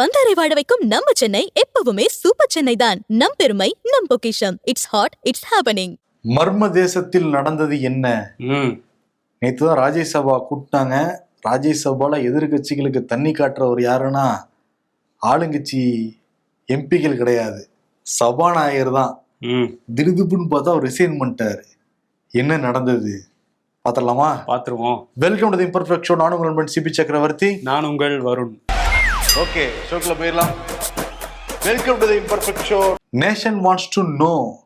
வந்தாரை வாழ வைக்கும் நம்ம சென்னை எப்பவுமே சூப்பர் சென்னை தான். நம் பெருமை நம் பொக்கிஷம். இட்ஸ் ஹாட் இட்ஸ் ஹேப்பனிங் மர்ம தேசத்தில் நடந்தது என்ன? ம். நேற்று தான் ராஜ்யசபா கூப்பிட்டாங்க. ராஜ்யசபால எதிர்கட்சிகளுக்கு தண்ணி காட்டுறவர் யாருன்னா ஆளுங்கட்சி எம்பிகள் கிடையாது. சபாநாயகர் தான். ம். திடுதுப்புன்னு பார்த்தா அவர் ரிசைன் பண்ணிட்டாரு. என்ன நடந்தது? பார்த்தலாமா பார்த்துருவோம். Welcome to the imperfect show நானும் உங்கள் நண்பன் சிபி சக்கரவர்த்தி. நான் உங்கள் வருண். ஓகே ஷோக்குள்ள போயிடலாம். Welcome to the imperfect show nation wants to know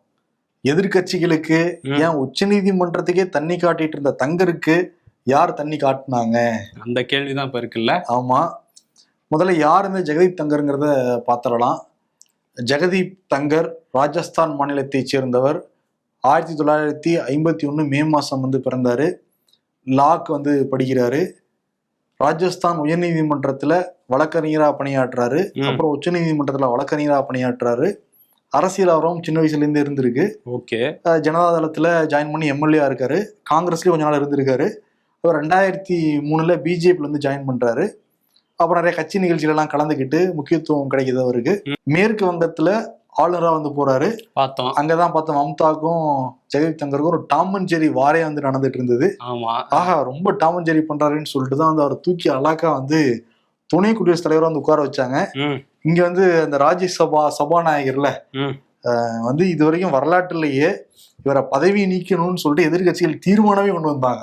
எதிர்க்கட்சிகளுக்கு ம். ஏன் உச்சநீதிமன்றத்துக்கே தண்ணி காட்டிட்டு இருந்த தங்கருக்கு யார் தண்ணி காட்டினாங்க? அந்த கேள்விதான் இப்ப இருக்குல்ல? ஆமா. முதல்ல யார் இந்த ஜெகதீப் தங்கருங்கிறத பார்த்துடலாம். ஜெகதீப் தங்கர் ராஜஸ்தான் மாநிலத்தைச் சேர்ந்தவர். ஆயிரத்தி தொள்ளாயிரத்தி ஐம்பத்தி ஒன்று மே மாதம் வந்து பிறந்தாரு. லாக்கு வந்து படிக்கிறாரு. ராஜஸ்தான் உயர்நீதிமன்றத்தில் வழக்கறிஞராக பணியாற்றுறாரு. அப்புறம் உச்சநீதிமன்றத்தில் வழக்கறிஞராக பணியாற்றுறாரு அரசியல் ஆர்வம் சின்ன வயசுலேருந்து இருந்திருக்கு. ஓகே. அஹ் ஜனதாதளத்தில் ஜாயின் பண்ணி எம்எல்ஏ இருக்காரு. காங்கிரஸ்லயும் கொஞ்ச நாள் இருந்திருக்காரு. அவர் ரெண்டாயிரத்தி மூணுல பிஜேபியில் வந்து ஜாயின் பண்றாரு. அப்புறம் நிறைய கட்சி நிகழ்ச்சிகளெல்லாம் கலந்துக்கிட்டு முக்கியத்துவம் கிடைக்குது அவருக்கு. மேற்கு வங்கத்துல ஆளுநரா வந்து போறாரு. பார்த்தோம். அங்கதான் பார்த்த மம்தாக்கும் ஜெகதீப் தங்கருக்கும் ஒரு டாம் அண்ட் ஜெரி வாரே வந்து நடந்துட்டு இருந்தது. ஆமா. ஆஹா ரொம்ப டாம் அண்ட் ஜெரி பண்றாருன்னு சொல்லிட்டு தான் வந்து அவர் தூக்கி அலாக்கா வந்து துணை குடியரசுத் தலைவரா வந்து உட்கார வச்சாங்க. இங்க வந்து அந்த ராஜ்யசபா சபாநாயகர்ல வந்து இது வரைக்கும் வரலாற்றுலயே இவரை பதவி நீக்கணும்னு சொல்லிட்டு எதிர்க்கட்சிகள் தீர்மானமே கொண்டு வந்தாங்க.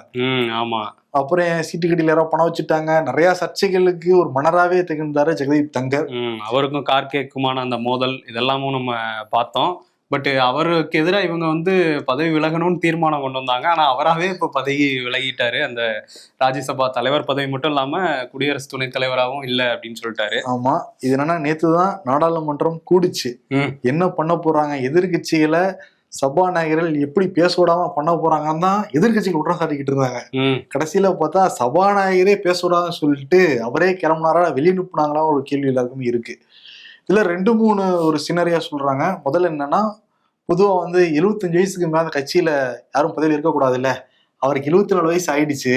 ஆமா. அப்புறம் என் சீட்டு கட்டியில் யாரோ பணம் வச்சுட்டாங்க. நிறைய சர்ச்சைகளுக்கு ஒரு மன்னராகவே திகழ்ந்தாரு ஜெகதீப் தங்கர். அவருக்கும் கார்கேக்குமான அந்த மோதல் இதெல்லாமும் நம்ம பார்த்தோம். பட் அவருக்கு எதிராக இவங்க வந்து பதவி விலகணும்னு தீர்மானம் கொண்டு வந்தாங்க. ஆனா அவராகவே இப்போ பதவி விலகிட்டாரு. அந்த ராஜ்யசபா தலைவர் பதவி மட்டும் இல்லாம குடியரசு துணைத் தலைவராகவும் இல்லை அப்படின்னு சொல்லிட்டாரு. ஆமா இது என்னன்னா நேத்து தான் நாடாளுமன்றம் கூடுச்சு. என்ன பண்ண போறாங்க? எதிர்க்கட்சிகளை சபாநாயகர்கள் எப்படி பேச விடாம பண்ண போறாங்கன்னு தான் எதிர்க்கட்சிகள் குற்றம் சாட்டிக்கிட்டு இருந்தாங்க கடைசியில பார்த்தா சபாநாயகரே பேச விடாதுன்னு சொல்லிட்டு அவரே கிளம்புனாரா வெளியே அனுப்புனாங்களா ஒரு கேள்வி எல்லாருக்குமே இருக்கு. இதுல ரெண்டு மூணு ஒரு சினரியா சொல்றாங்க. முதல்ல என்னன்னா பொதுவா வந்து 75 வயசுக்கு மேல கட்சியில யாரும் பதவியில் இருக்கக்கூடாதுல்ல அவருக்கு 74 நாலு வயசு ஆயிடுச்சு.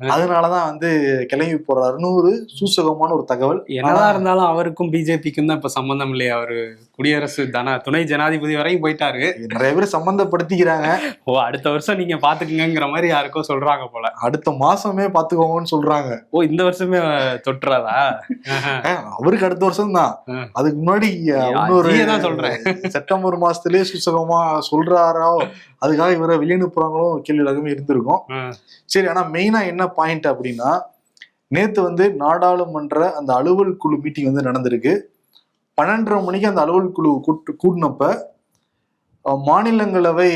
அதனாலதான் வந்து கிளம்பி போறாருன்னு ஒரு சூசகமான ஒரு தகவல். என்னதான் இருந்தாலும் அவருக்கும் பிஜேபிக்கும் தான் இப்ப சம்பந்தம் இல்லையா அவரு குடியரசு தன துணை ஜனாதிபதி வரையும் போயிட்டாரு. நிறைய பேர் சம்பந்தப்படுத்திக்கிறாங்க. ஓ அடுத்த வருஷம் நீங்க பாத்துக்குங்கிற மாதிரி யாருக்கோ சொல்றாங்க போல. அடுத்த மாசமே பாத்துக்கோங்கன்னு சொல்றாங்க. ஓ இந்த வருஷமே தொட்டுறாதா அவருக்கு அடுத்த வருஷம் தான். அதுக்கு முன்னாடி இன்னொரு சொல்றேன். செப்டம்பர் மாசத்துலயே சுசகமா சொல்றாரோ அதுக்காக இவரை வெளியனுப்புறாங்களோ கேள்வி எல்லாருமே இருந்திருக்கும். சரி ஆனா மெயினா என்ன பாயிண்ட் அப்படின்னா நேத்து வந்து நாடாளுமன்ற அந்த அலுவல் குழு மீட்டிங் வந்து நடந்திருக்கு. பன்னெண்டரை மணிக்கு அந்த அலுவல் குழு கூட்டு கூட்டினப்ப மாநிலங்களவை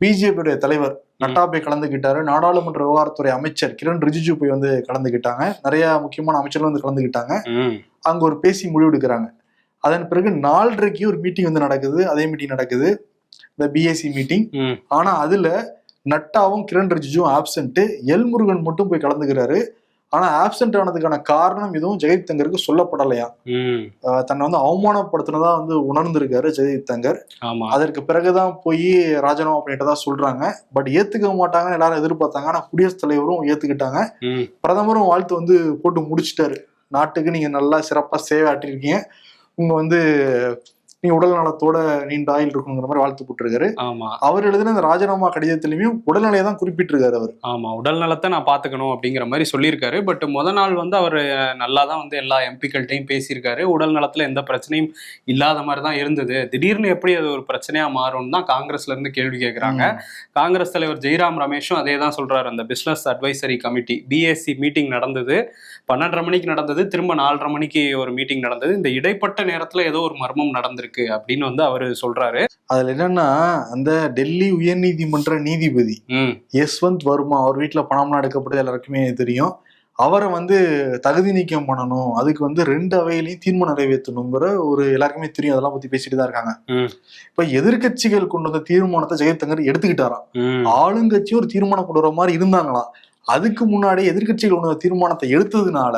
பிஜேபியுடைய தலைவர் நட்டா போய் கலந்துக்கிட்டாரு நாடாளுமன்ற விவகாரத்துறை அமைச்சர் கிரண் ரிஜிஜு போய் வந்து கலந்துக்கிட்டாங்க நிறைய முக்கியமான அமைச்சர்கள் வந்து கலந்துக்கிட்டாங்க ம், அங்க ஒரு பேசி முடிவெடுக்கிறாங்க. அதன் பிறகு நாலரைக்கு ஒரு மீட்டிங் வந்து நடக்குது. அதே மீட்டிங் நடக்குது. இந்த பிஎஸ்சி மீட்டிங். ஆனா அதுல நட்டாவும் கிரண் ரிஜிஜும் ஆப்சென்ட் எல் முருகன் மட்டும் போய் கலந்துக்கிறாரு. ஆனா ஆப்சென்ட் ஆனதுக்கான காரணம் எதுவும் ஜெகதீப் தங்கருக்கு சொல்லப்படலையா? தன்னை வந்து அவமானப்படுத்தினதா வந்து உணர்ந்திருக்காரு ஜெகதீப் தங்கர். ஆமா. அதற்கு பிறகுதான் போய் ராஜினாமா பண்ணிட்டதா சொல்றாங்க. பட் ஏத்துக்க மாட்டாங்கன்னு எல்லாரும் எதிர்பார்த்தாங்க. ஆனா குடியரசுத் தலைவரும் ஏத்துக்கிட்டாங்க. பிரதமரும் வாழ்த்து வந்து போட்டு முடிச்சிட்டாரு. நாட்டுக்கு நீங்க நல்லா சிறப்பா சேவை ஆட்டிருக்கீங்க உங்க வந்து நீங்க உடல் நலத்தோட நீண்ட ஆயுள் இருக்குங்கிற மாதிரி வாழ்த்து போட்டிருக்காரு. ஆமா. அவர் எழுதின இந்த ராஜினாமா கடிதத்திலுமே உடல்நிலையை தான் குறிப்பிட்டிருக்காரு அவர். ஆமா உடல் நலத்தை நான் பாத்துக்கணும் அப்படிங்கிற மாதிரி சொல்லியிருக்காரு. பட் முத நாள் வந்து அவர் நல்லா தான் வந்து எல்லா எம்பிக்கள்கிட்டையும் பேசியிருக்காரு. உடல் நலத்துல எந்த பிரச்சனையும் இல்லாத மாதிரி தான் இருந்தது. திடீர்னு எப்படி அது ஒரு பிரச்சனையா மாறும்னு தான் காங்கிரஸ்ல இருந்து கேள்வி கேட்கறாங்க காங்கிரஸ் தலைவர் ஜெய்ராம் ரமேஷும் அதே தான் சொல்றாரு. அந்த business advisory committee BSC meeting நடந்தது. பன்னெண்டரை மணிக்கு நடந்தது. திரும்ப நாலரை மணிக்கு ஒரு மீட்டிங் நடந்தது. இந்த இடைப்பட்ட நேரத்துல ஏதோ ஒரு மர்மம் நடந்திருக்கு. அப்படின்னு வந்து அவரு சொல்றாரு. அதுல என்னன்னா அந்த டெல்லி உயர்நீதிமன்ற நீதிபதி ம். யஸ்வந்த் வர்மா அவர் வீட்டுல பணம்லாம் எடுக்கப்பட்டது எல்லாருக்குமே தெரியும். அவரை வந்து தகுதி நீக்கம் பண்ணணும் அதுக்கு வந்து ரெண்டு அவையிலையும் தீர்மானம் நிறைவேற்றணுங்கிற ஒரு எல்லாருக்குமே தெரியும். அதெல்லாம் பத்தி பேசிட்டு தான் இருக்காங்க. இப்ப எதிர்க்கட்சிகள் கொண்டு வந்த தீர்மானத்தை ஜெகத் தங்கர் எடுத்துக்கிட்டாராம். ஆளுங்கட்சி ஒரு தீர்மானம் கொண்டு வர மாதிரி இருந்தாங்களாம். அதுக்கு முன்னாடி எதிர்க்கட்சிகள் கொண்டு வந்த தீர்மானத்தை எடுத்ததுனால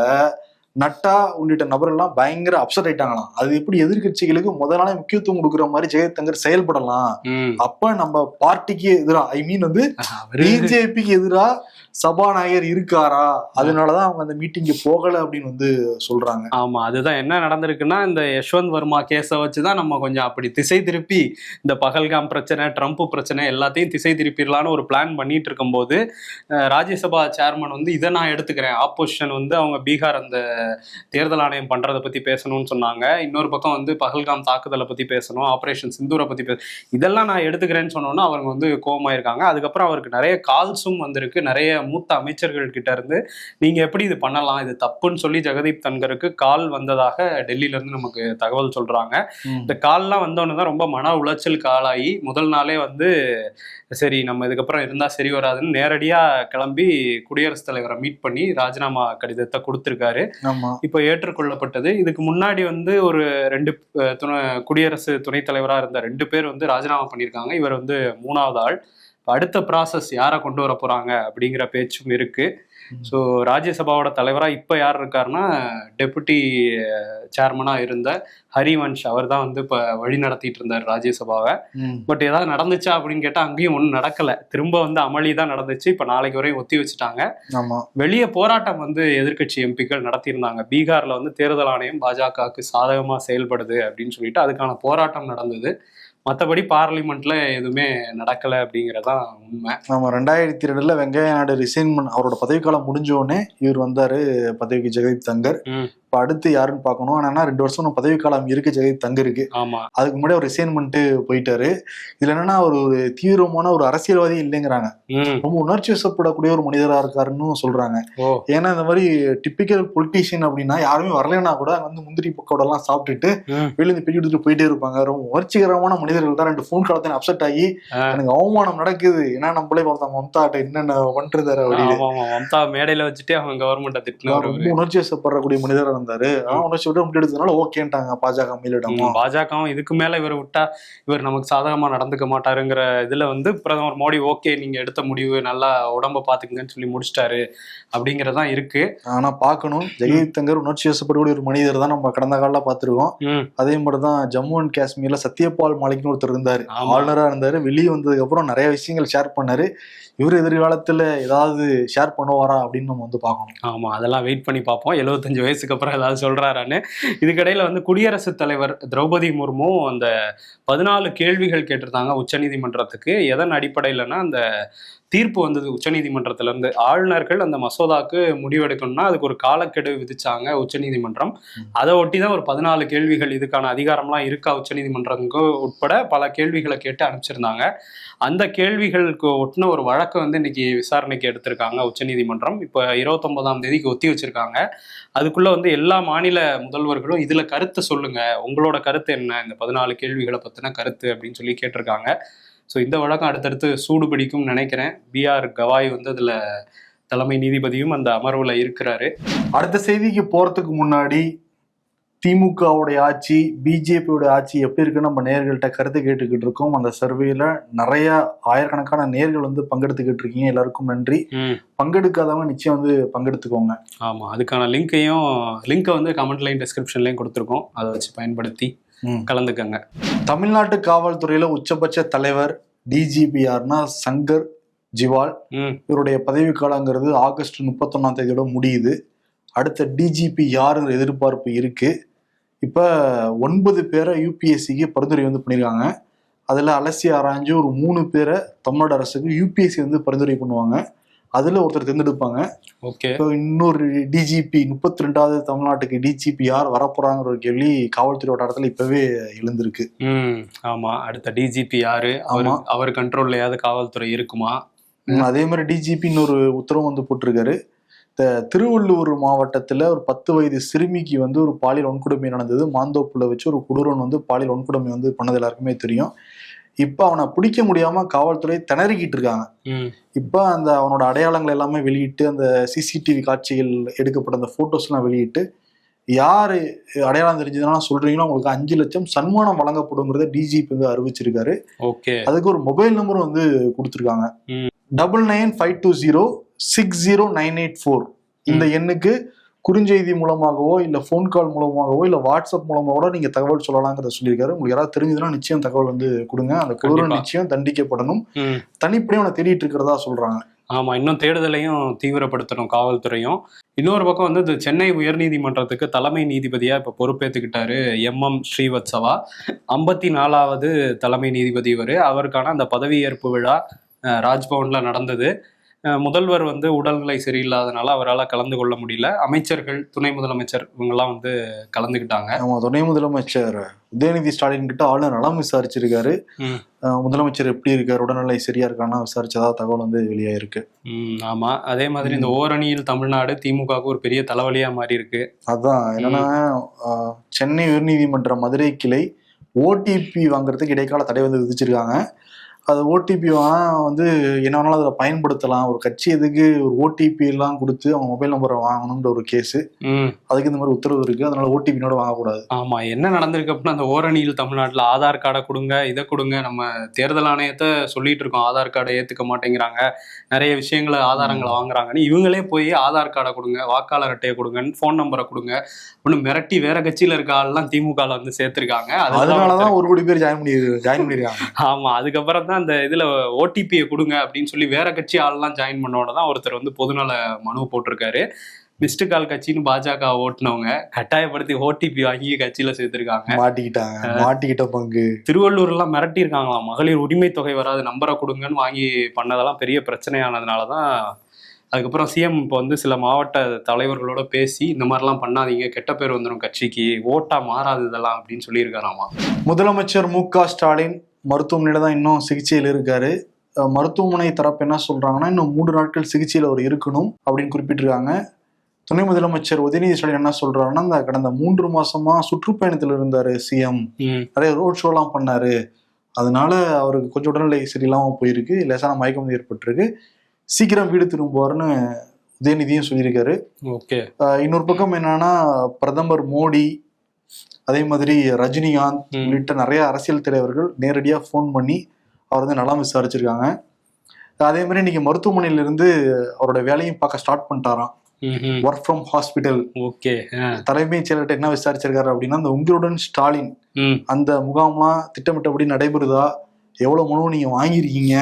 நட்டா உள்ளிட்ட நபர்கள்லாம் பயங்கர அப்செட் ஆயிட்டாங்களாம். அது எப்படி எதிர்க்கட்சிகளுக்கு முதலான முக்கியத்துவம் கொடுக்குற மாதிரி ஜெயத் தங்கர் செயல்படலாம். அப்ப நம்ம பார்ட்டிக்கு எதிரா ஐ மீன் வந்து பிஜேபிக்கு எதிரா சபாநாயகர் இருக்காரா? அதனாலதான் அவங்க அந்த மீட்டிங்கு போகல அப்படின்னு வந்து சொல்றாங்க. ஆமா அதுதான் என்ன நடந்திருக்குன்னா இந்த யஷ்வந்த் வர்மா கேஸை வச்சுதான் நம்ம கொஞ்சம் அப்படி திசை திருப்பி இந்த பகல்காம் பிரச்சனை ட்ரம்ப் பிரச்சனை எல்லாத்தையும் திசை திருப்பிடலான்னு ஒரு பிளான் பண்ணிட்டு இருக்கும்போது ராஜ்யசபா சேர்மன் வந்து இதை நான் எடுத்துக்கிறேன். ஆப்போசிஷன் வந்து அவங்க பீகார் அந்த தேர்தல் ஆணையம் பண்றதை பத்தி பேசணும்னு சொன்னாங்க. இன்னொரு பக்கம் வந்து பகல்காம் தாக்குதலை பத்தி பேசணும் ஆபரேஷன் சிந்தூரை பத்தி பேச இதெல்லாம் நான் எடுத்துக்கிறேன்னு சொன்னோன்னா அவங்க வந்து கோவமாயிருக்காங்க. அதுக்கப்புறம் அவருக்கு நிறைய கால்ஸும் வந்திருக்கு. நிறைய மூத்த அமைச்சர்கள் கிட்ட இருந்து நீங்க எப்படி இது பண்ணலாம்? இது தப்புன்னு சொல்லி ஜெகதீப் தன்கருக்கு கால் வந்ததாக டெல்லியில இருந்து நமக்கு தகவல் சொல்றாங்க. ம். இந்த கால்லாம் வந்தோன்னு தான் ரொம்ப மன உளைச்சல் காலாகி முதல் நாளே வந்து சரி நம்ம இதுக்கப்புறம் இருந்தா சரி வராதுன்னு நேரடியா கிளம்பி குடியரசுத் தலைவரை மீட் பண்ணி ராஜினாமா கடிதத்தை கொடுத்திருக்காரு. இப்ப ஏற்றுக்கொள்ளப்பட்டது. இதுக்கு முன்னாடி வந்து ஒரு ரெண்டு துணை குடியரசு துணைத் தலைவரா இருந்த ரெண்டு பேர் வந்து ராஜினாமா பண்ணியிருக்காங்க. இவர் வந்து மூணாவது ஆள். அடுத்த ப்ராசஸ் யாரை கொண்டு வர போறாங்க அப்படிங்கிற பேச்சும் இருக்கு. ஸோ ராஜ்யசபாவோட தலைவரா இப்போ யார் இருக்காருன்னா டெபுட்டி சேர்மனா இருந்த ஹரிவன்ஷ். அவர் தான் வந்து இப்போ வழி நடத்திட்டு இருந்தார் ராஜ்யசபாவை. பட் ஏதாவது நடந்துச்சா அப்படின்னு கேட்டால் அங்கேயும் ஒன்றும் நடக்கல. திரும்ப வந்து அமளி தான் நடந்துச்சு. இப்போ நாளைக்கு வரையும் ஒத்தி வச்சுட்டாங்க. வெளியே போராட்டம் வந்து எதிர்க்கட்சி எம்பிக்கள் நடத்தியிருந்தாங்க. பீகார்ல வந்து தேர்தல் ஆணையம் பாஜகவுக்கு சாதகமா செயல்படுது அப்படின்னு சொல்லிட்டு அதுக்கான போராட்டம் நடந்தது. மற்றபடி பார்லிமெண்ட்ல எதுவுமே நடக்கல அப்படிங்கறதான் உண்மை ஆமா ரெண்டாயிரத்தி ரெண்டுல வெங்கையா நாயுடு ரிசைன்மெண்ட் அவரோட பதவிக்காலம் முடிஞ்ச உடனே இவர் வந்தாரு பதவிக்கு ஜெகதீப் தங்கர். இப்ப அடுத்து யாருன்னு பார்க்கணும். ஆனா ரெண்டு வருஷம் இன்னும் பதவிக்காலம் இருக்கு ஜெகதீப் தங்கருக்கு ஆமா. அதுக்கு முன்னாடி அவர் ரிசைன்மெண்ட் போயிட்டாரு. இதுல என்னன்னா அவர் ஒரு தீவிரமான ஒரு அரசியல்வாதி இல்லைங்கிறாங்க. ரொம்ப உணர்ச்சி வசப்படக்கூடிய ஒரு மனிதரா இருக்காருன்னு சொல்றாங்க. ஏன்னா இந்த மாதிரி டிப்பிக்கல் பொலிட்டீஷியன் அப்படின்னா யாருமே வரலைன்னா கூட அங்க வந்து முந்திரி பக்கோட எல்லாம் சாப்பிட்டுட்டு. வெளியே பெட்டி எடுத்துட்டு போயிட்டே இருப்பாங்க. ரொம்ப உணர்ச்சிகரமான மனிதர்கள் தான் ரெண்டு ஃபோன் காலத்தை அப்செட் ஆகி. எனக்கு அவமானம் நடக்குது. ஏன்னா நம்மளே பார்த்தோம் மம்தாட்ட என்னென்ன பண்றதாரு அப்படின்னு. மம்தா மேடையில வச்சுட்டே அவங்க ரொம்ப உணர்ச்சி வசப்படக்கூடிய மனிதரா ஆனா உணர்ச்சி விட்டு முடி எடுத்ததுனால ஓகேன்ட்டாங்க பாஜக மேலிடமா பாஜகவும் இதுக்கு மேல இவர் விட்டா இவர் நமக்கு சாதகமா நடந்துக்க மாட்டாருங்கிற இதுல வந்து பிரதமர் மோடி ஓகே நீங்க எடுத்த முடிவு நல்லா உடம்ப பாத்துக்குங்கன்னு சொல்லி முடிச்சிட்டாரு அப்படிங்கறதான் இருக்கு. ஆனா பார்க்கணும். ஜெகதீப் தங்கர் உணர்ச்சி வசப்படக்கூடிய ஒரு மனிதர் தான் நம்ம கடந்த காலில பார்த்திருக்கோம். ம். அதே மாதிரிதான் ஜம்மு அண்ட் காஷ்மீர்ல சத்யபால் மாலிக்னு ஒருத்தர் இருந்தாரு. ஆளுநரா இருந்தாரு. வெளியே வந்ததுக்கு அப்புறம் நிறைய விஷயங்கள் ஷேர் பண்ணாரு. இவர் எதிர்காலத்துல ஏதாவது ஷேர் பண்ணுவாரா அப்படின்னு நம்ம வந்து பார்க்கணும். ஆமா அதெல்லாம் வெயிட் பண்ணி பார்ப்போம். 75 வயசுக்கு அப்புறம் ஏதாவது சொல்கிறாரான்னு இதுக்கிடையில வந்து குடியரசுத் தலைவர் திரௌபதி முர்மு அந்த பதினாலு கேள்விகள் கேட்டிருந்தாங்க உச்சநீதிமன்றத்துக்கு. எதன் அடிப்படையிலன்னா அந்த தீர்ப்பு வந்தது உச்சநீதிமன்றத்துல இருந்து ஆளுநர்கள் அந்த மசோதாக்கு முடிவெடுக்கணும்னா அதுக்கு ஒரு காலக்கெடு விதிச்சாங்க உச்சநீதிமன்றம். அதை ஒட்டி தான் ஒரு பதினாலு கேள்விகள் இதுக்கான அதிகாரம்லாம் இருக்கா உச்சநீதிமன்றத்துக்கு உட்பட பல கேள்விகளை கேட்டு அனுப்பிச்சிருந்தாங்க. அந்த கேள்விகளுக்கு ஒட்டின ஒரு வழக்கை வந்து இன்னைக்கு விசாரணைக்கு எடுத்திருக்காங்க உச்சநீதிமன்றம். இப்போ இருபத்தொன்பதாம் தேதிக்கு ஒத்தி வச்சிருக்காங்க. அதுக்குள்ள வந்து எல்லா மாநில முதல்வர்களும் இதுல கருத்து சொல்லுங்க. உங்களோட கருத்து என்ன? இந்த பதினாலு கேள்விகளை பத்தின கருத்து அப்படின்னு சொல்லி கேட்டிருக்காங்க. ஸோ இந்த வழக்கம் அடுத்தடுத்து சூடு பிடிக்கும்னு நினைக்கிறேன். பிஆர் கவாய் வந்து அதுல தலைமை நீதிபதியும் அந்த அமர்வுல இருக்கிறாரு. அடுத்த செய்திக்கு போறதுக்கு முன்னாடி திமுகவுடைய ஆட்சி பிஜேபியோட ஆட்சி எப்படி இருக்குன்னு நம்ம நேர்கள்ட்ட கருத்து கேட்டுக்கிட்டு இருக்கோம். அந்த சர்வேல நிறைய ஆயிரக்கணக்கான நேர்கள் வந்து பங்கெடுத்துக்கிட்டு இருக்கீங்க. எல்லாருக்கும் நன்றி. பங்கெடுக்காதவங்க நிச்சயம் வந்து பங்கெடுத்துக்கோங்க. ஆமா அதுக்கான லிங்கையும் லிங்கை வந்து கமெண்ட்லையும் டிஸ்கிரிப்ஷன்லையும் கொடுத்துருக்கோம். அதை வச்சு பயன்படுத்தி. கலந்துக்கங்க. தமிழ்நாட்டு காவல்துறையில உச்சபட்ச தலைவர் டிஜிபி யாருன்னா சங்கர் ஜிவால். இவருடைய பதவி காலங்கிறது ஆகஸ்ட் முப்பத்தொன்னாம் தேதியோட முடியுது. அடுத்த டிஜிபி யாருங்கிற எதிர்பார்ப்பு இருக்கு. இப்போ ஒன்பது பேரை யூபிஎஸ்சிக்கு பரிந்துரை வந்து பண்ணியிருக்காங்க அதில் அலசி ஆராய்ஞ்சு ஒரு மூணு பேரை தமிழ்நாடு அரசுக்கு யூபிஎஸ்சி வந்து பரிந்துரை பண்ணுவாங்க. அதில் ஒருத்தர் தேர்ந்தெடுப்பாங்க. ஓகே. இப்போ இன்னொரு டிஜிபி முப்பத்தி ரெண்டாவது தமிழ்நாட்டுக்கு டிஜிபி யார் வரப்போறாங்கிற ஒரு கேள்வி காவல்துறை வட்டாரத்தில் இப்பவே எழுந்திருக்கு. ஆமா. அடுத்த டிஜிபி யாரு? அவர். அவர் கண்ட்ரோல்லையாவது காவல்துறை இருக்குமா? அதே மாதிரி டிஜிபி இன்னொரு உத்தரவு வந்து போட்டிருக்காரு. இந்த திருவள்ளூர் மாவட்டத்துல ஒரு பத்து வயது சிறுமிக்கு வந்து ஒரு பாலியல் வன்கொடுமை நடந்தது. மாந்தோப்புல வச்சு ஒரு கொடூரன் வந்து பாலியல் வன்கொடுமை வந்து பண்ணது எல்லாருக்குமே தெரியும். இப்ப அவனை பிடிக்க முடியாம காவல்துறை திணறிக்கிட்டு இருக்காங்க. இப்ப அந்த அவனோட அடையாளங்கள் எல்லாமே வெளியிட்டு அந்த சிசிடிவி காட்சிகள் எடுக்கப்பட்ட அந்த போட்டோஸ் எல்லாம் வெளியிட்டு யாரு அடையாளம் தெரிஞ்சதுன்னா சொல்றீங்களோ உங்களுக்கு அஞ்சு லட்சம் சன்மானம் வழங்கப்படுங்கிறத டிஜிபி வந்து அறிவிச்சிருக்காரு. ஓகே. அதுக்கு ஒரு மொபைல் நம்பரும் வந்து கொடுத்துருக்காங்க. Double nine five two zero six zero nine eight four இந்த எண்ணுக்கு குறுஞ்செய்தி மூலமாகவோ இல்ல ஃபோன் கால் மூலமாகவோ இல்ல வாட்ஸ்அப் மூலமாக கூட நீங்க தகவல் சொல்லலாங்கிறத சொல்லியிருக்காரு. உங்களுக்கு யாராவது தெரிஞ்சதுன்னா நிச்சயம் தகவல் வந்து கொடுங்க. அந்த கொடூரம். நிச்சயம் தண்டிக்கப்படணும். தனிப்படையும் அவனை தேடிட்டு இருக்கிறதா சொல்றாங்க. ஆமா இன்னும் தேடுதலையும் தீவிரப்படுத்தணும் காவல்துறையும். இன்னொரு பக்கம் வந்து இந்த சென்னை உயர்நீதிமன்றத்துக்கு தலைமை நீதிபதியா இப்ப பொறுப்பேற்றுக்கிட்டாரு எம் எம் ஸ்ரீவத்சவா. ஐம்பத்தி நாலாவது தலைமை நீதிபதி இவர். அவருக்கான அந்த பதவியேற்பு விழா ராஜ்பவன்ல நடந்தது. முதல்வர் வந்து உடல்நிலை சரியில்லாதனால அவரால் கலந்து கொள்ள முடியல. அமைச்சர்கள் துணை முதலமைச்சர் இவங்கெல்லாம் வந்து கலந்துக்கிட்டாங்க. ஆமா துணை முதலமைச்சர் உதயநிதி ஸ்டாலின் கிட்ட ஆளுநர் நலம் விசாரிச்சிருக்காரு. முதலமைச்சர் எப்படி இருக்காரு உடல்நிலை சரியா இருக்கானா விசாரிச்சதா தகவல் வந்து வெளியாயிருக்கு. ம், ஆமா. அதே மாதிரி இந்த ஓரணியில் தமிழ்நாடு திமுகவுக்கு ஒரு பெரிய தலைவலியா மாறி இருக்கு அதான் என்னன்னா சென்னை உயர்நீதிமன்ற மதுரை கிளை ஓடிபி வாங்குறதுக்கு இடைக்கால தடை வந்து விதிச்சிருக்காங்க. அது ஓடிபி வந்து என்ன வேணாலும் அதில் பயன்படுத்தலாம். ஒரு கட்சி எதுக்கு ஒரு ஓடிபி எல்லாம் கொடுத்து அவங்க மொபைல் நம்பரை வாங்கணுன்ற ஒரு கேஸ் அதுக்கு இந்த மாதிரி உத்தரவு இருக்கு. அதனால ஓடிபினோட வாங்கக்கூடாது. ஆமா என்ன நடந்திருக்கு அப்படின்னா அந்த ஓரணியில் தமிழ்நாட்டுல ஆதார் கார்டை கொடுங்க இதை கொடுங்க. நம்ம தேர்தல் ஆணையத்தை சொல்லிட்டு இருக்கோம். ஆதார் கார்டை ஏத்துக்க மாட்டேங்கிறாங்க. நிறைய விஷயங்களை ஆதாரங்களை வாங்குறாங்கன்னு. இவங்களே போய் ஆதார் கார்டை கொடுங்க வாக்காளர் அட்டையை கொடுங்கன்னு ஃபோன் நம்பரை கொடுங்க. ஒன்று மிரட்டி வேற கட்சியில இருக்க ஆள்லாம் திமுகல வந்து சேர்த்திருக்காங்க. அதனால அதனாலதான் ஒரு கோடி பேர் ஜாயின் பண்ணி ஜாயின் பண்ணிருக்காங்க. ஆமா அதுக்கப்புறம் அந்த இதுல ஓடிபியை கொடுங்க அப்படின்னு சொல்லி வேற கட்சி ஆள்லாம் ஜாயின் பண்ணோட தான் ஒருத்தர் வந்து பொதுநல மனு போட்டிருக்காரு. மிஸ்டு கால் கட்சின்னு பாஜக ஓட்டுனவங்க கட்டாயப்படுத்தி ஓடிபி வாங்கி கட்சியில சேர்த்திருக்காங்க. மாட்டிக்கிட்டாங்க. மாட்டிக்கிட்ட பங்கு. திருவள்ளூர்லாம் மிரட்டி இருக்காங்களாம் மகளிர் உரிமை தொகை வராது நம்பரை கொடுங்கன்னு வாங்கி பண்ணதெல்லாம் பெரிய பிரச்சனையானதுனால தான் அதுக்கப்புறம் சிஎம் இப்போ வந்து சில மாவட்ட தலைவர்களோட பேசி இந்த மாதிரிலாம் பண்ணாதீங்க கெட்ட பேர் வந்துடும் கட்சிக்கு ஓட்டா மாறாது இதெல்லாம் அப்படின்னு சொல்லியிருக்காராமா. முதலமைச்சர் மு க ஸ்டாலின் மருத்துவமனையில தான் இன்னும் சிகிச்சையில் இருக்காரு. மருத்துவமனை தரப்பு என்ன சொல்றாங்கன்னா இன்னும் மூன்று நாட்கள் சிகிச்சையில் அவர் இருக்கணும் அப்படின்னு குறிப்பிட்டிருக்காங்க. துணை முதலமைச்சர் உதயநிதி ஸ்டாலின் என்ன சொல்றாருன்னா இந்த கடந்த மூன்று மாசமா சுற்றுப்பயணத்தில் இருந்தாரு சிஎம் நிறைய ரோட் ஷோலாம் பண்ணாரு. அதனால அவருக்கு கொஞ்சம் உடல்நிலை சரியில்லாம போயிருக்கு. லேசான மயக்கம் ஏற்பட்டிருக்கு. சீக்கிரம் வீடு திரும்புவாருன்னு உதயநிதியும் சொல்லியிருக்காரு. ஓகே. இன்னொரு பக்கம் என்னன்னா பிரதமர் மோடி அதே மாதிரி ரஜினிகாந்த். உள்ளிட்ட நிறைய அரசியல் தலைவர்கள் நேரடியா ஃபோன் பண்ணி அவர் வந்து நலம் விசாரிச்சிருக்காங்க. அதே மாதிரி இன்னைக்கு மருத்துவமனையில இருந்து அவரோட வேலையும் பார்க்க ஸ்டார்ட் பண்ணிட்டாராம். ஒர்க் ஃப்ரம் ஹாஸ்பிட்டல் ஓகே தலைமைச் செயலர்கிட்ட என்ன விசாரிச்சிருக்காரு அப்படின்னா அந்த உங்களுடன் ஸ்டாலின் அந்த முகாம்லாம் திட்டமிட்டபடி நடைபெறுதா? எவ்வளவு மனு நீங்க வாங்கியிருக்கீங்க?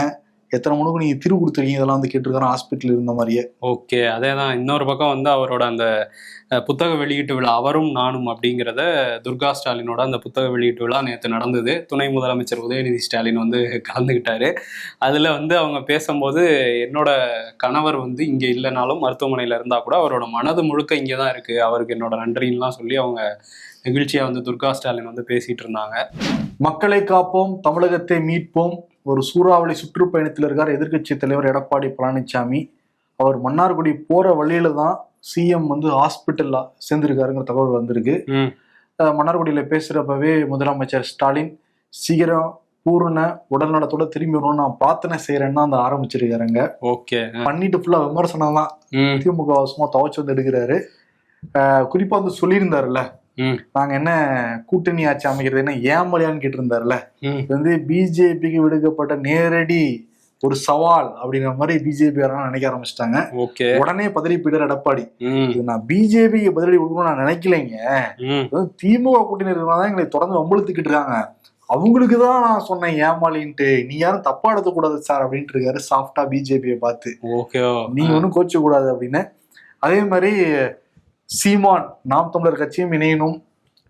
எத்தனை மனுக்கு நீங்க திரு கொடுத்துருக்கீங்க? இதெல்லாம் வந்து கேட்டிருக்காரு ஹாஸ்பிட்டல் இருந்த மாதிரியே. ஓகே அதே தான் இன்னொரு பக்கம் வந்து அவரோட அந்த புத்தக வெளியீட்டு விழா அவரும் நானும் அப்படிங்கிறத துர்கா ஸ்டாலினோட அந்த புத்தக வெளியீட்டு விழா நேற்று நடந்தது. துணை முதலமைச்சர் உதயநிதி ஸ்டாலின் வந்து கலந்துக்கிட்டாரு அதில் வந்து அவங்க பேசும்போது என்னோட கணவர் வந்து இங்கே இல்லைனாலும் மருத்துவமனையில் இருந்தால் கூட அவரோட மனது முழுக்க இங்கே தான் இருக்குது அவருக்கு என்னோட நன்றின்லாம் சொல்லி அவங்க நெகிழ்ச்சியாக வந்து துர்கா ஸ்டாலின் வந்து பேசிட்டு இருந்தாங்க. மக்களை காப்போம் தமிழகத்தை மீட்போம். ஒரு சூறாவளி சுற்றுப்பயணத்தில் இருக்கார் எதிர்க்கட்சி தலைவர் எடப்பாடி பழனிசாமி. அவர் மன்னார்குடி போற வழியில தான் சிஎம் வந்து ஹாஸ்பிட்டல்ல சேர்ந்திருக்காருங்கிற தகவல் வந்திருக்கு. மன்னார்குடியில பேசுறப்பவே முதலமைச்சர் ஸ்டாலின் சீக்கிரம் பூர்ண உடல்நலத்தோட திரும்பி வரணும்னு நான் பிரார்த்தனை செய்யறேன்னு அந்த ஆரம்பிச்சிருக்காருங்க. ஓகே. பண்ணிட்டு ஃபுல்லா விமர்சனம் தான். திமுக சும்மா துவைச்சு வந்து எடுக்கிறாரு. குறிப்பா வந்து சொல்லியிருந்தாருல்ல நாங்க என்ன கூட்டணி ஆட்சி அமைக்கிறது என்ன ஏமாலியான்னு கேட்டிருந்தாருல்ல ம். இது வந்து பிஜேபிக்கு விடுக்கப்பட்ட நேரடி ஒரு சவால் அப்படிங்கிற மாதிரி பிஜேபி நினைக்க ஆரம்பிச்சிட்டாங்க. உடனே பதறி போயிட்டார் எடப்பாடி. இது நான் பிஜேபிக்கு பதிலடி கொடுக்கணும்னு நான் நினைக்கலைங்க. திமுக கூட்டணி தான் எங்களை தொடர்ந்து வம்பளுத்துக்கிட்டு இருக்காங்க. அவங்களுக்கு தான் நான் சொன்னேன் ஏமாலின்ட்டு நீ யாரும் தப்பா எடுக்கக்கூடாது சார் அப்படின்ட்டு இருக்காரு சாஃப்டா பிஜேபியை பார்த்து. நீங்க ஒன்றும் கோச்ச கூடாது அப்படின்னு. அதே மாதிரி சீமான் நாம் தமிழர் கட்சியும் இணையணும்.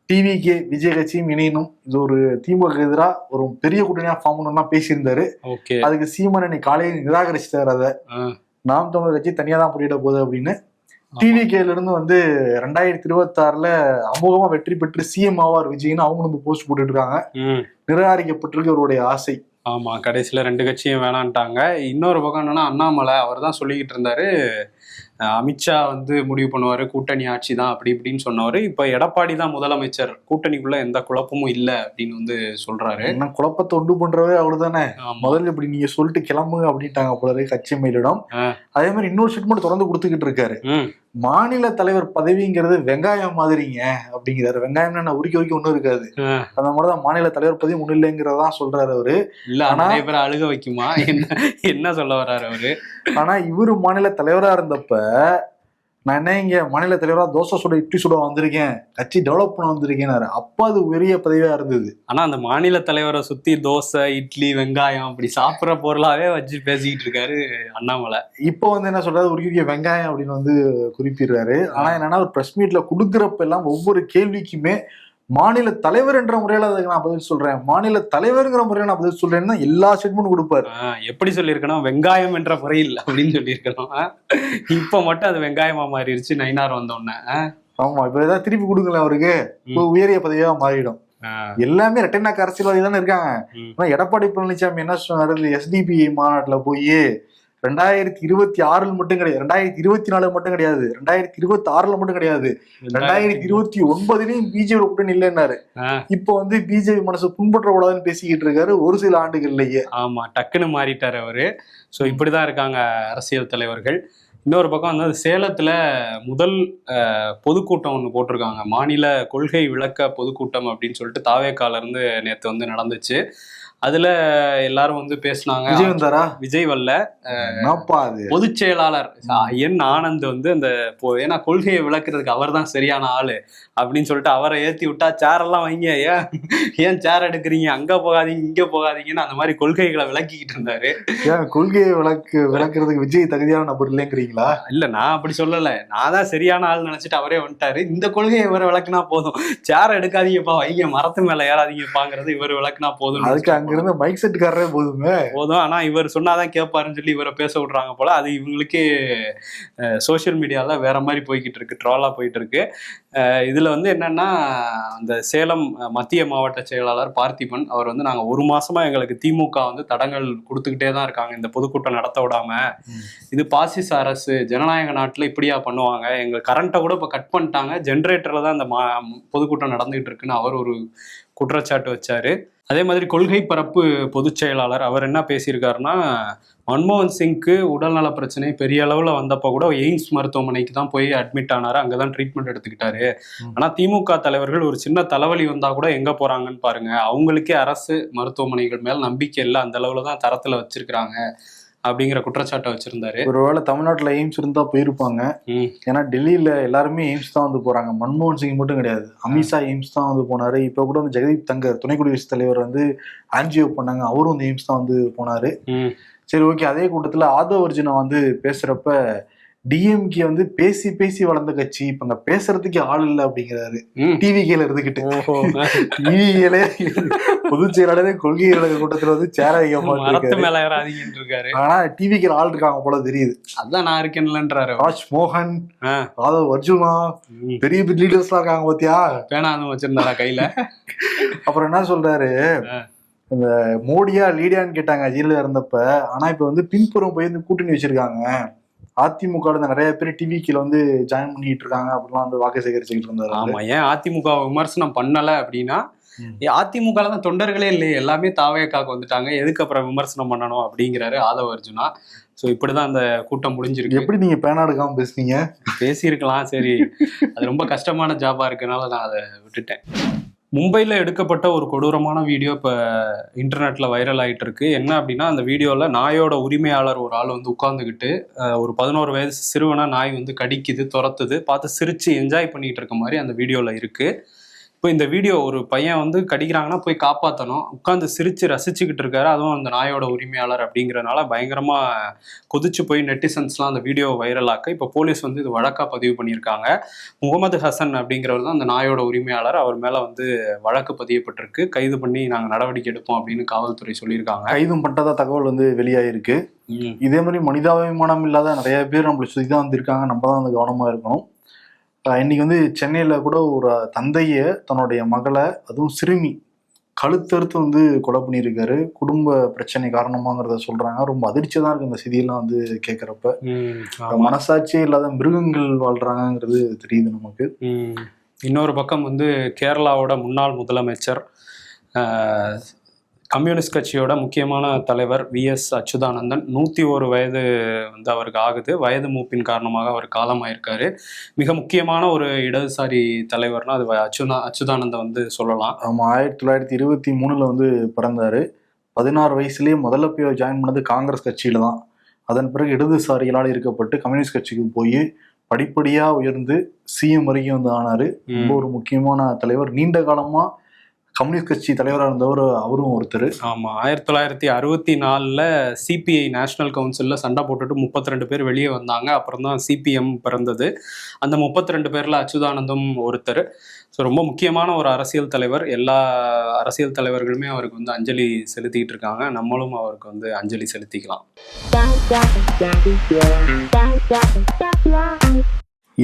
டிவிகே விஜய் கட்சியும் இணையணும். இது ஒரு திமுக எதிராக ஒரு பெரிய கூட்டணியா ஃபார்ம் பண்ணணும்னா பேசியிருந்தாரு. ஓகே. அதுக்கு சீமான் இன்னைக்கு காலையில் நிராகரிச்சிட்டாரு அதை. நாம் தமிழர் கட்சி தனியா தான் போட்டியிட போகுது அப்படின்னு. டிவிகேல இருந்து வந்து ரெண்டாயிரத்தி இருபத்தி ஆறுல அமோகமா வெற்றி பெற்று சிஎம் ஆவார் விஜய்னு அவங்க வந்து போஸ்ட் போட்டுட்டு இருக்காங்க நிராகரிக்கப்பட்டிருக்கு அவருடைய ஆசை. ஆமா கடைசியில ரெண்டு கட்சியும் வேணான்ட்டாங்க. இன்னொரு பக்கம் என்னன்னா அண்ணாமலை அவர் தான் சொல்லிக்கிட்டு இருந்தாரு. அமித்ஷா வந்து முடிவு பண்ணுவாரு கூட்டணி ஆட்சி தான் அப்படி இப்படின்னு சொன்னவர். இப்ப எடப்பாடி தான் முதலமைச்சர். கூட்டணிக்குள்ள எந்த குழப்பமும் இல்லை அப்படின்னு வந்து சொல்றாரு. என்ன குழப்பத்தை உண்டு பண்றவே அவரு தானே முதல்ல இப்படி நீங்க சொல்லிட்டு கிளம்புங்க அப்படின்ட்டாங்க போல இருக்கு கட்சி மேலிடம். அதே மாதிரி இன்னொரு ஸ்டேட்மெண்ட் தொடர்ந்து கொடுத்துக்கிட்டு இருக்காரு. மாநில தலைவர் பதவிங்கிறது வெங்காயம் மாதிரிங்க அப்படிங்கிறாரு. வெங்காயம் என்ன? உரிக்க உரிக்க ஒண்ணும் இருக்காது. அந்த மாதிரிதான் மாநில தலைவர் பதவி ஒண்ணு இல்லைங்கிறதான் சொல்றாரு அவரு. இல்ல ஆனா- பேரை அழுக வைக்குமா? என்ன என்ன சொல்ல வர்றாரு அவரு? ஆனா இவரு மாநில தலைவரா இருந்தப்ப நான் என்ன இங்க மாநில தலைவரா தோசை சுட இட்லி சுட வந்திருக்கேன். கட்சி டெவலப் பண்ண வந்திருக்கேன் அப்ப அது பெரிய பதவியா இருந்தது. ஆனா அந்த மாநில தலைவரை சுத்தி தோசை இட்லி வெங்காயம் அப்படி சாப்பிடுற பொருளாவே வச்சு பேசிக்கிட்டு இருக்காரு அண்ணாமலை. இப்போ வந்து என்ன சொல்றாரு? உருக்கிய வெங்காயம் அப்படின்னு வந்து குறிப்பிடுறாரு. ஆனா என்னன்னா ஒரு பிரஸ் மீட்ல கொடுக்குறப்ப எல்லாம் ஒவ்வொரு கேள்விக்குமே மாநில தலைவர் என்ற முறையில அதுக்கு நான் பதில் சொல்றேன். மாநில தலைவர்ங்கிற முறையில நான் பதில் சொல்றேன்னு எல்லா ஸ்டேட்மெண்ட் கொடுப்பாரு. எப்படி சொல்லியிருக்கணும்? வெங்காயம் என்ற முறையில் அப்படின்னு சொல்லியிருக்கணும். இப்ப மட்டும் அது வெங்காயமா மாறிடுச்சு நைனார் வந்த உடனே. ஆஹ் ஆமா இப்ப ஏதாவது திருப்பி கொடுக்கல அவருக்கு. உயரிய பதவியா மாறிடும். எல்லாமே ரெட்டைநாக்கு அரசியல்வாதி தானே இருக்காங்க. ஆனா எடப்பாடி பழனிசாமி என்ன சொன்னாரு? எஸ்டிபி மாநாட்டுல போய் ரெண்டாயிரத்தி இருபத்தி ஆறுல மட்டும் கிடையாது. ரெண்டாயிரத்தி இருபத்தி நாலு மட்டும் கிடையாது. ரெண்டாயிரத்தி இருபத்தி ஆறுல மட்டும் கிடையாது. ரெண்டாயிரத்தி இருபத்தி ஒன்பதுலயும் பிஜேபி கூட்டணி இல்லைன்னாரு. இப்போ வந்து பிஜேபி மனசு புண்பற்ற கூடாதுன்னு பேசிக்கிட்டு இருக்காரு. ஒரு சில ஆண்டுகள்லயே. ஆமா டக்குன்னு மாறிட்டாரு அவரு. ஸோ இப்படிதான் இருக்காங்க அரசியல் தலைவர்கள். இன்னொரு பக்கம் வந்து சேலத்துல முதல் பொதுக்கூட்டம் ஒன்று போட்டிருக்காங்க. மாநில கொள்கை விளக்க பொதுக்கூட்டம் அப்படின்னு சொல்லிட்டு தாவேக்கால இருந்து நேத்து வந்து நடந்துச்சு. அதுல எல்லாரும் வந்து பேசுனாங்க. விஜய் வந்தாரா? விஜய் வல்ல பொதுச் செயலாளர் என் ஆனந்த் வந்து அந்த ஏன்னா கொள்கையை விளக்குறதுக்கு அவர் தான் சரியான ஆளு அப்படின்னு சொல்லிட்டு அவரை ஏத்தி விட்டா சேர் எல்லாம் வைங்க. ஏன் ஏன் சேர் எடுக்கிறீங்க? அங்க போகாதீங்க இங்க போகாதீங்கன்னு அந்த மாதிரி கொள்கைகளை விளக்கிக்கிட்டு இருந்தாரு. ஏன் கொள்கையை விளக்கு விளக்குறதுக்கு விஜய் தகுதியான நபர் இல்லைங்கிறீங்களா? இல்ல நான் அப்படி சொல்லல. நான் தான் சரியான ஆள் நினைச்சிட்டு அவரே வந்துட்டாரு. இந்த கொள்கையை இவர் விளக்குனா போதும். சேர் எடுக்காதீங்கப்பா வைங்க. மரத்து மேல ஏறாதீங்கப்பாங்கிறது இவர் விளக்குனா போதும் அதுக்கு அங்கிருந்து மைக் செட்டுக்காரரே போதுமே. போதும். ஆனா இவர் சொன்னாதான் கேட்பாருன்னு சொல்லி இவரை பேச விடுறாங்க போல. அது இவங்களுக்கே சோஷியல் மீடியால வேற மாதிரி போய்கிட்டு இருக்கு. ட்ராலா போயிட்டு இருக்கு. இதுல வந்து என்னன்னா அந்த சேலம் மத்திய மாவட்ட செயலாளர் பார்த்திபன் அவர் வந்து நாங்க ஒரு மாசமா எங்களுக்கு திமுக வந்து தடங்கள் கொடுத்துக்கிட்டே தான் இருக்காங்க. இந்த பொதுக்கூட்டம் நடத்த விடாம. இது பாசிச அரசு ஜனநாயக நாட்டுல இப்படியா பண்ணுவாங்க? எங்க கரண்ட்டை கூட இப்ப கட் பண்ணிட்டாங்க. ஜென்ரேட்டர்ல தான் இந்த மா பொதுக்கூட்டம் நடந்துகிட்டு இருக்குன்னு அவர் ஒரு குற்றச்சாட்டு வச்சாரு. அதே மாதிரி கொள்கை பரப்பு பொதுச் செயலாளர் அவர் என்ன பேசியிருக்காருன்னா மன்மோகன் சிங்க்கு உடல்நல பிரச்சனை பெரிய அளவில் வந்தப்போ கூட எய்ம்ஸ் மருத்துவமனைக்கு தான் போய் அட்மிட் ஆனாரு. அங்கே தான் ட்ரீட்மெண்ட் எடுத்துக்கிட்டாரு. ஆனால் திமுக தலைவர்கள் ஒரு சின்ன தலைவலி வந்தால் கூட எங்கே போகிறாங்கன்னு பாருங்க. அவங்களுக்கே அரசு மருத்துவமனைகள் மேல் நம்பிக்கை இல்லை. அந்த அளவில் தான் தரத்தில் வச்சிருக்கிறாங்க. அப்படிங்கிற குற்றச்சாட்டை வச்சிருந்தாரு. ஒருவேளை தமிழ்நாட்டுல எய்ம்ஸ் இருந்தா போயிருப்பாங்க. ஏன்னா டெல்லியில எல்லாருமே எய்ம்ஸ் தான் வந்து போறாங்க. மன்மோகன் சிங் மட்டும் கிடையாது. அமித்ஷா எய்ம்ஸ் தான் வந்து போனாரு. இப்ப கூட வந்து ஜெகதீப் தங்கர் துணை குடியரசுத் தலைவர் வந்து ஆன்ஜியோ பண்ணாங்க. அவரும் வந்து எய்ம்ஸ் தான் வந்து போனாரு. சரி ஓகே. அதே கூட்டத்துல ஆதவ அர்ஜுனா வந்து பேசுறப்ப டிஎம்கே வந்து பேசி பேசி வளர்ந்த கட்சி. இப்ப அங்க பேசுறதுக்கு ஆள் இல்லை அப்படிங்கிறாரு. ம். டிவிகேல இருந்துகிட்டு. ஓஹோ. டிவிகேல பொதுச் செயலாளரே கொள்கை கூட்டத்துல வந்து சேர வைக்க இருக்காரு. ஆனா டிவிக்கு ஆள் இருக்காங்க போல தெரியுது. அதான் நான் இருக்கேன்லன்றாரு ராஜ் மோகன் ஆ. ஆதவ் அர்ஜுனா. பெரிய பெரிய லீடர்ஸ் எல்லாம் இருக்காங்க பாத்தியா? பேனா அதுவும் வச்சிருந்தாரா கையில? அப்புறம் என்ன சொல்றாரு. இந்த மோடியா லீடியான்னு கேட்டாங்க ஜெயில இருந்தப்ப. ஆனா இப்ப வந்து பின்புறம் போய் வந்து கூட்டணி வச்சிருக்காங்க. அதிமுக ல இருந்து நிறைய பேர் டிவிக்கில வந்து ஜாயின் பண்ணிட்டு இருக்காங்க அப்படிலாம் வந்து வாக்கு சேகரிச்சுக்கிட்டு இருந்தாரு. ஆமா ஏன் அதிமுக விமர்சனம் பண்ணல அப்படின்னா. அதிமுக தான் தொண்டர்களே இல்லையே எல்லாமே தாவேக்காக்கு வந்துட்டாங்க. எதுக்கு அப்புறம் விமர்சனம் பண்ணணும் அப்படிங்கிறாரு ஆதவ அர்ஜுனா. ஸோ இப்படிதான் அந்த கூட்டம் முடிஞ்சிருக்கு. எப்படி நீங்க பேனா எடுக்காம பேசுனீங்க? பேசியிருக்கலாம் சரி. அது ரொம்ப கஷ்டமான ஜாபா இருக்கனால நான் அதை விட்டுட்டேன். மும்பையில் எடுக்கப்பட்ட ஒரு கொடூரமான வீடியோ இப்போ இன்டர்நெட்ல வைரல் ஆயிட்டு இருக்கு என்ன அப்படின்னா அந்த வீடியோவில் நாயோட உரிமையாளர் ஒரு ஆள் வந்து உட்காந்துக்கிட்டு ஒரு பதினோரு வயசு சிறுவனாக நாய் வந்து கடிக்குது துரத்துது பார்த்து சிரிச்சு என்ஜாய் பண்ணிட்டு இருக்க மாதிரி அந்த வீடியோவில் இருக்கு. இப்போ இந்த வீடியோ ஒரு பையன் வந்து கடிக்கிறாங்கன்னா போய் காப்பாற்றணும் உட்காந்து சிரிச்சு ரசிச்சுக்கிட்டு இருக்காரு. அதுவும் அந்த நாயோட உரிமையாளர் அப்படிங்கிறனால பயங்கரமா கொதிச்சு போய் நெட்டிசன்ஸ்லாம் அந்த வீடியோ வைரலாக்க இப்போ போலீஸ் வந்து இது வழக்கா பதிவு பண்ணியிருக்காங்க. முகமது ஹசன் அப்படிங்கிறவர் தான் அந்த நாயோட உரிமையாளர். அவர் மேல வந்து வழக்கு பதியப்பட்டிருக்கு. கைது பண்ணி நாங்க நடவடிக்கை எடுப்போம் அப்படின்னு காவல்துறை சொல்லியிருக்காங்க. கைதும் பட்டதா தகவல் வந்து வெளியாயிருக்கு. ம், இதே மாதிரி மனிதாபிமானம் இல்லாத நிறைய பேர் நம்மளை சுற்றி தான் வந்திருக்காங்க. நம்ம தான் வந்து கவனமா இருக்கணும். இன்னைக்கு வந்து சென்னையில கூட ஒரு தந்தைய தன்னுடைய மகளை அதுவும் சிறுமி கழுத்தறுத்து வந்து கொலை பண்ணியிருக்காரு குடும்ப பிரச்சனை காரணமாங்கிறத சொல்றாங்க ரொம்ப அதிர்ச்சியா தான் இருக்கு இந்த செய்தியெல்லாம் வந்து கேட்குறப்ப. மனசாட்சியே இல்லாத மிருகங்கள் வாழ்றாங்கிறது தெரியுது நமக்கு. இன்னொரு பக்கம் வந்து கேரளாவோட முன்னாள் முதலமைச்சர் கம்யூனிஸ்ட் கட்சியோட முக்கியமான தலைவர் வி எஸ் அச்சுதானந்தன் நூற்றி ஒரு வயது வந்து அவருக்கு ஆகுது. வயது மூப்பின் காரணமாக அவர் காலமாயிருக்காரு. மிக முக்கியமான ஒரு இடதுசாரி தலைவர்னா அது அச்சுதா அச்சுதானந்தன் வந்து சொல்லலாம். ஆமா ஆயிரத்தி தொள்ளாயிரத்தி இருபத்தி மூணுல வந்து பிறந்தாரு. பதினாறு வயசுலயே முதல்ல போய் ஜாயின் பண்ணது காங்கிரஸ் கட்சியில தான். அதன் பிறகு இடதுசாரிகளால் இருக்கப்பட்டு கம்யூனிஸ்ட் கட்சிக்கு போய் படிப்படியா உயர்ந்து சிஎம் வரைக்கும் வந்து ஆனாரு. ரொம்ப ஒரு முக்கியமான தலைவர். நீண்ட காலமா கம்யூனிஸ்ட் கட்சி தலைவராக இருந்தவர் அவரும் ஒருத்தர் ஆமா ஆயிரத்தி தொள்ளாயிரத்தி அறுபத்தி நாலுல சிபிஐ நேஷனல் கவுன்சில்ல சண்டை போட்டுட்டு முப்பத்தி ரெண்டு பேர் வெளியே வந்தாங்க அப்புறம் தான் சிபிஎம் பிறந்தது அந்த முப்பத்தி ரெண்டு பேர்ல அச்சுதானந்தம் ஒருத்தர் ஸோ ரொம்ப முக்கியமான ஒரு அரசியல் தலைவர் எல்லா அரசியல் தலைவர்களுமே அவருக்கு வந்து அஞ்சலி செலுத்திட்டு இருக்காங்க நம்மளும் அவருக்கு வந்து அஞ்சலி செலுத்திக்கலாம்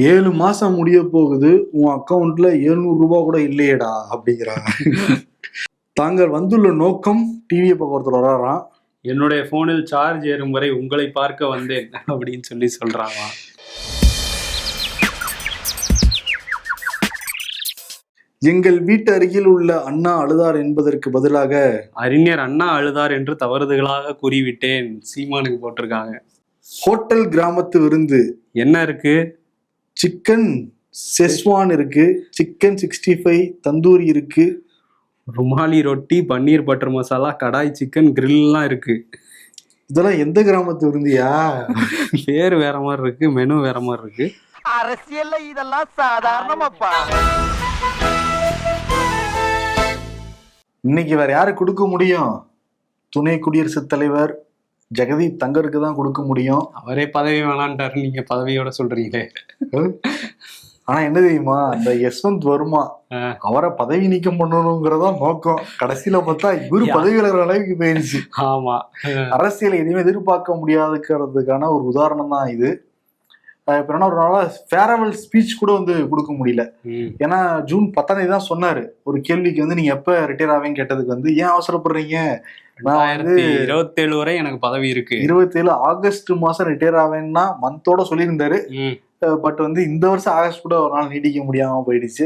ஏழு மாசம் முடிய போகுது உன் அக்கவுண்ட்ல எழுநூறு ரூபாய் கூட இல்லையேடா அப்படிங்கிறாங்க. தாங்கள் வந்துள்ள நோக்கம் டிவியை பக்கம் ஒருத்தர் வராராம். என்னுடைய போனில் சார்ஜ் ஏறும் வரை உங்களை பார்க்க வந்தேன் அப்படின்னு சொல்லி சொல்றாங்க எங்கள் வீட்டு அருகில் உள்ள அண்ணா அழுதார் என்பதற்கு பதிலாக அறிஞர் அண்ணா அழுதார் என்று தவறுதலாக கூறிவிட்டேன் சீமானுக்கு போட்டிருக்காங்க. ஹோட்டல் கிராமத்து விருந்து. என்ன இருக்கு? சிக்கன் செஸ்வான் இருக்கு சிக்கன் சிக்ஸ்டி ஃபைவ் தந்தூரி இருக்கு. ருமாலி ரொட்டி பன்னீர் பட்டர் மசாலா கடாய் சிக்கன் கிரில்லாம் இருக்கு. இதெல்லாம் எந்த கிராமத்து விருந்தியா? பேர் வேற மாதிரி இருக்கு மெனு வேற மாதிரி இருக்கு. அரசியல்ல இதெல்லாம் சாதாரணமாப்பா. இன்னைக்கு வேற யாரு கொடுக்க முடியும்? துணை குடியரசுத் தலைவர் ஜெகதீப் தங்கருக்கு தான் கொடுக்க முடியும். அவரே பதவி வேணான்ட்டாரு நீங்க பதவியோட சொல்றீங்களே. ஆனா என்ன தெரியுமா அந்த யஸ்வந்த் வருமா. அவரை பதவி நீக்கம் பண்ணணுங்கிறதா நோக்கம். கடைசியில பார்த்தா இவரு. பதவி விலகிற அளவுக்கு போயிருச்சு ஆமா. அரசியல் எதுவுமே எதிர்பார்க்க முடியாதுக்கிறதுக்கான ஒரு உதாரணம் தான் இது. இப்ப என்ன ஒரு நாளா ஃபேரவல் ஸ்பீச் கூட வந்து கொடுக்க முடியல. ஏன்னா ஜூன் பத்தாம் தேதி தான் சொன்னாரு. ஒரு கேள்விக்கு வந்து நீங்க எப்ப ரிட்டையர் ஆவீங்கன்னு கேட்டதுக்கு வந்து ஏன் அவசரப்படுறீங்க? ரெண்டாயிரத்தி இருபத்தேழு வரை எனக்கு பதவி இருக்கு. இருபத்தேழு ஆகஸ்ட் மாசம் ரிட்டையர் ஆவேன்னா மந்தோட சொல்லியிருந்தாரு. பட் வந்து இந்த வருஷம் ஆகஸ்ட் கூட ஒரு நாள் நீடிக்க முடியாம போயிடுச்சு.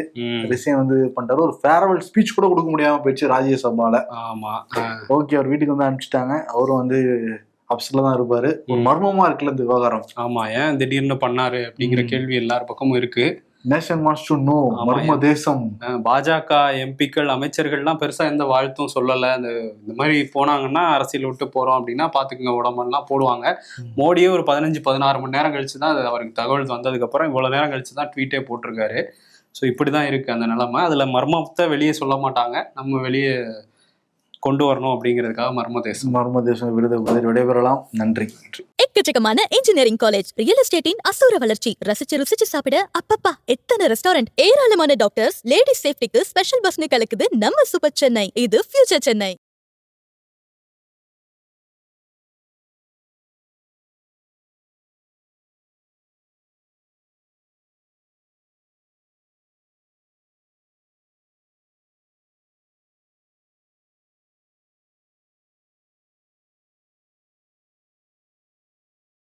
ரிசைன் வந்து பண்ணிட்டாரு. ஒரு ஃபேரவல் ஸ்பீச் கூட கொடுக்க முடியாம போயிடுச்சு ராஜ்யசபால. ஆமா. ஓகே அவர் வீட்டுக்கு வந்து அனுப்பிச்சிட்டாங்க. அவரும் வந்து அப்செட்ல தான் இருப்பாரு. ஒரு. மர்மமா இருக்குல்ல இந்த விவகாரம் ஆமா ஏன் திடீர்னு பண்ணாரு அப்படிங்கிற. கேள்வி எல்லார் பக்கமும் இருக்கு. நேஷன் மாஸ்ட் டு நோ மர்ம தேசம். பாஜக எம்பிக்கள் அமைச்சர்கள்லாம் பெருசா எந்த வாழ்த்தும் சொல்லல. இந்த இந்த மாதிரி போனாங்கன்னா அரசியல் விட்டு போறோம் அப்படின்னா பாத்துக்கங்க உடம்பெல்லாம் போடுவாங்க. மோடியே ஒரு பதினஞ்சு பதினாறு மணி நேரம் கழிச்சு தான் அது அவருக்கு தகவல் வந்ததுக்கு அப்புறம் இவ்வளவு நேரம் கழிச்சு தான் ட்வீட்டே போட்டிருக்காரு. ஸோ இப்படிதான் இருக்கு அந்த நிலைமை. அதுல மர்மத்தை வெளியே சொல்ல மாட்டாங்க. நம்ம வெளியே கொண்டு வரணும் அப்படிங்கிறதுக்காக மர்ம தேசம் மர்ம தேசம் விருது விருது விடைபெறலாம். நன்றி. எக்கச்சக்கமான இன்ஜினியரிங் காலேஜ் ரியல் எஸ்டேட்டின் அசூர வளர்ச்சி. ரசிச்சு ருசிச்சு சாப்பிட அப்பப்பா எத்தனை ரெஸ்டாரண்ட் ஏராளமான டாக்டர்ஸ் லேடிஸ் சேஃப்டிக்கு ஸ்பெஷல் பஸ்னு கலக்குது நம்ம சூப்பர் சென்னை. இது ஃபியூச்சர் சென்னை.